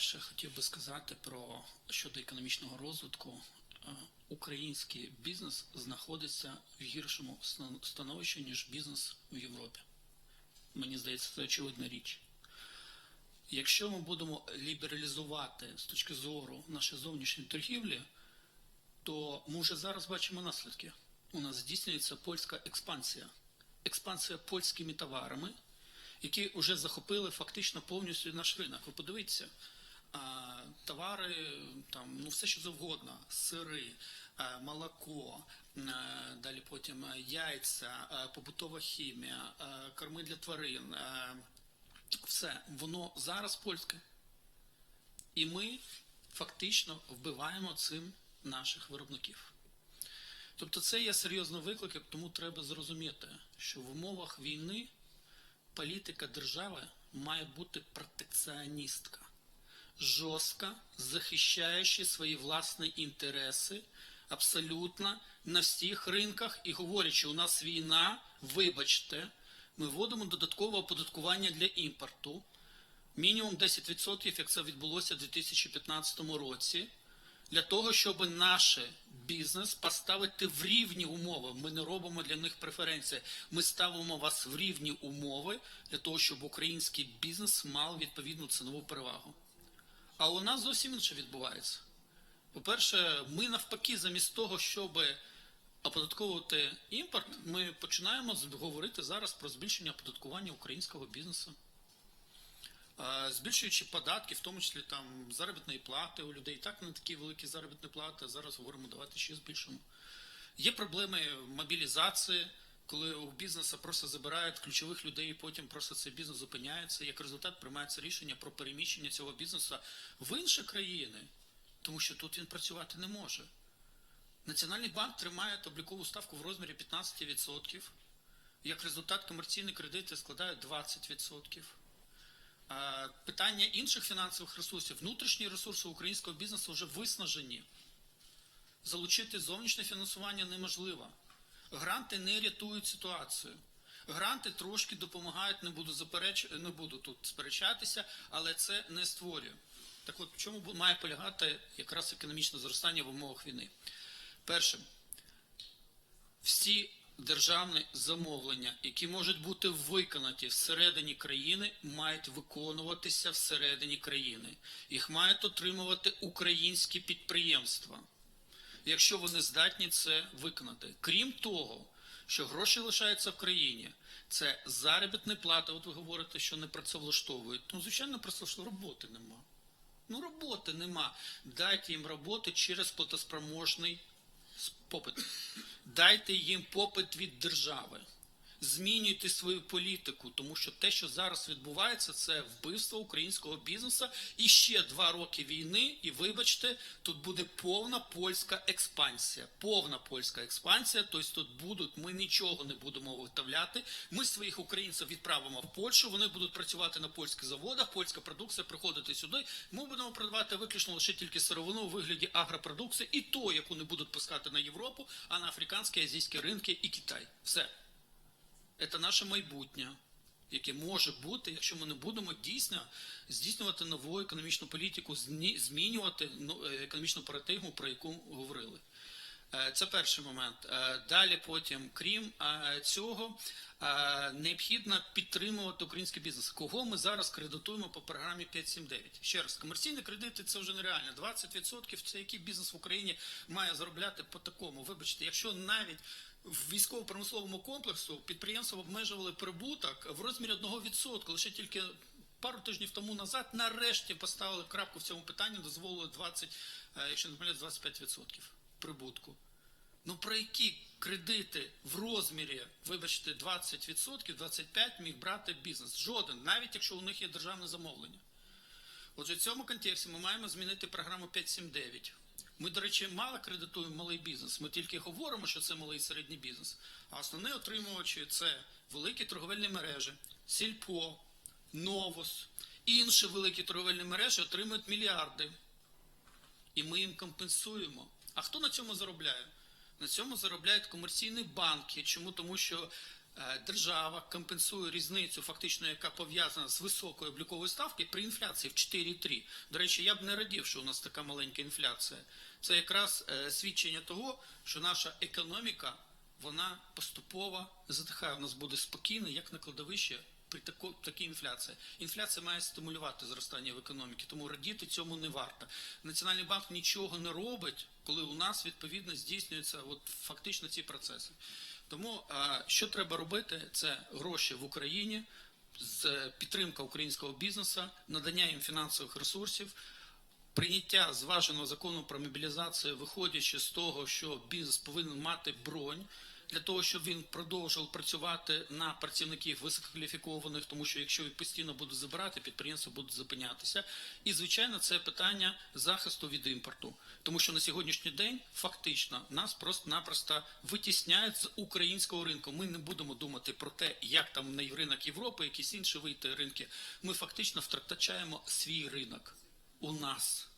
По-перше, хотів би сказати про щодо економічного розвитку. Е, Український бізнес знаходиться в гіршому становищі, ніж бізнес в Європі. Мені здається, це очевидна річ. Якщо ми будемо лібералізувати з точки зору нашої зовнішньої торгівлі, то ми вже зараз бачимо наслідки. У нас здійснюється польська експансія. Експансія польськими товарами, які вже захопили фактично повністю наш ринок. Ви подивіться, товари, там, ну все що завгодно, сири, молоко, далі потім яйця, побутова хімія, корми для тварин. Все, воно зараз польське. І ми фактично вбиваємо цим наших виробників. Тобто це є серйозний виклик, тому треба зрозуміти, що в умовах війни політика держави має бути протекціоністка, жорстка, захищаючи свої власні інтереси абсолютно на всіх ринках і говорячи, у нас війна, вибачте, ми вводимо додаткове оподаткування для імпорту, мінімум 10%, як це відбулося в 2015 році, для того, щоб наш бізнес поставити в рівні умови. Ми не робимо для них преференції. Ми ставимо вас в рівні умови для того, щоб український бізнес мав відповідну цінову перевагу. А у нас зовсім інше відбувається. По-перше, ми навпаки, замість того, щоб оподатковувати імпорт, ми починаємо говорити зараз про збільшення оподаткування українського бізнесу. Збільшуючи податки, в тому числі там заробітної плати у людей, так не такі великі заробітні плати. Зараз говоримо, давайте ще збільшимо. Є проблеми мобілізації, коли у бізнесу просто забирають ключових людей, і потім просто цей бізнес зупиняється. Як результат приймається рішення про переміщення цього бізнесу в інші країни, тому що тут він працювати не може. Національний банк тримає облікову ставку в розмірі 15%. Як результат, комерційні кредити складають 20%. Питання інших фінансових ресурсів, внутрішні ресурси українського бізнесу вже виснажені. Залучити зовнішнє фінансування неможливо. Гранти не рятують ситуацію. Гранти трошки допомагають, не буду запереч... не буду тут сперечатися, але це не створює. Так от в чому має полягати якраз економічне зростання в умовах війни? Перше, всі державні замовлення, які можуть бути виконані всередині країни, мають виконуватися всередині країни. Їх мають отримувати українські підприємства, якщо вони здатні це виконати. Крім того, що гроші лишаються в країні, це заробітні плати. От ви говорите, що не працевлаштовують. Ну, звичайно, працевлаштовують роботи нема. Ну, роботи нема. Дайте їм роботи через платоспроможний попит. Дайте їм попит від держави. Змінюйте свою політику, тому що те, що зараз відбувається, це вбивство українського бізнесу. І ще два роки війни. І вибачте, тут буде повна польська експансія. Повна польська експансія. Тобто тут будуть, ми нічого не будемо виготовляти. Ми своїх українців відправимо в Польщу. Вони будуть працювати на польських заводах. Польська продукція приходити сюди. Ми будемо продавати виключно лише тільки сировину у вигляді агропродукції, і то, яку не будуть пускати на Європу, а на африканські, азійські ринки і Китай. Все. Це наше майбутнє, яке може бути, якщо ми не будемо дійсно здійснювати нову економічну політику, змінювати ну, е, економічну парадигму, про яку говорили. Е, Це перший момент. Е, Далі потім, крім цього, необхідно підтримувати український бізнес. Кого ми зараз кредитуємо по програмі 579? Ще раз, комерційні кредити це вже нереально. 20% це який бізнес в Україні має заробляти по такому. Вибачте, якщо навіть в військово-промисловому комплексу підприємства обмежували прибуток в розмірі 1%, лише тільки пару тижнів тому назад нарешті поставили крапку в цьому питанні, дозволили 20, е, якщо не помиляюсь, 25% прибутку. Ну про які кредити в розмірі, вибачте, 20%, 25% міг брати бізнес? Жоден, навіть якщо у них є державне замовлення. Отже, в цьому контексті ми маємо змінити програму 579. Ми, до речі, мало кредитуємо малий бізнес. Ми тільки говоримо, що це малий і середній бізнес. А основні отримувачі це великі торговельні мережі, Сільпо, Новос, інші великі торговельні мережі отримують мільярди. І ми їм компенсуємо. А хто на цьому заробляє? На цьому заробляють комерційні банки. Чому? Тому що держава компенсує різницю, фактично, яка пов'язана з високою обліковою ставкою при інфляції в 4,3. До речі, я б не радів, що у нас така маленька інфляція. Це якраз е, свідчення того, що наша економіка вона поступово затихає. У нас буде спокійно, як на кладовище при тако, такій інфляції. Інфляція має стимулювати зростання в економіці, тому радіти цьому не варто. Національний банк нічого не робить, коли у нас відповідно здійснюються от, фактично ці процеси. Тому а, що треба робити, це гроші в Україні, з підтримка українського бізнесу, надання їм фінансових ресурсів. Прийняття зваженого закону про мобілізацію, виходячи з того, що бізнес повинен мати бронь для того, щоб він продовжував працювати на працівників висококваліфікованих, тому що якщо їх постійно будуть забирати, підприємства будуть зупинятися. І звичайно, це питання захисту від імпорту, тому що на сьогоднішній день фактично нас просто-напросто витісняють з українського ринку. Ми не будемо думати про те, як там на ринок Європи, якісь інші вийти ринки. Ми фактично втрачаємо свій ринок у нас.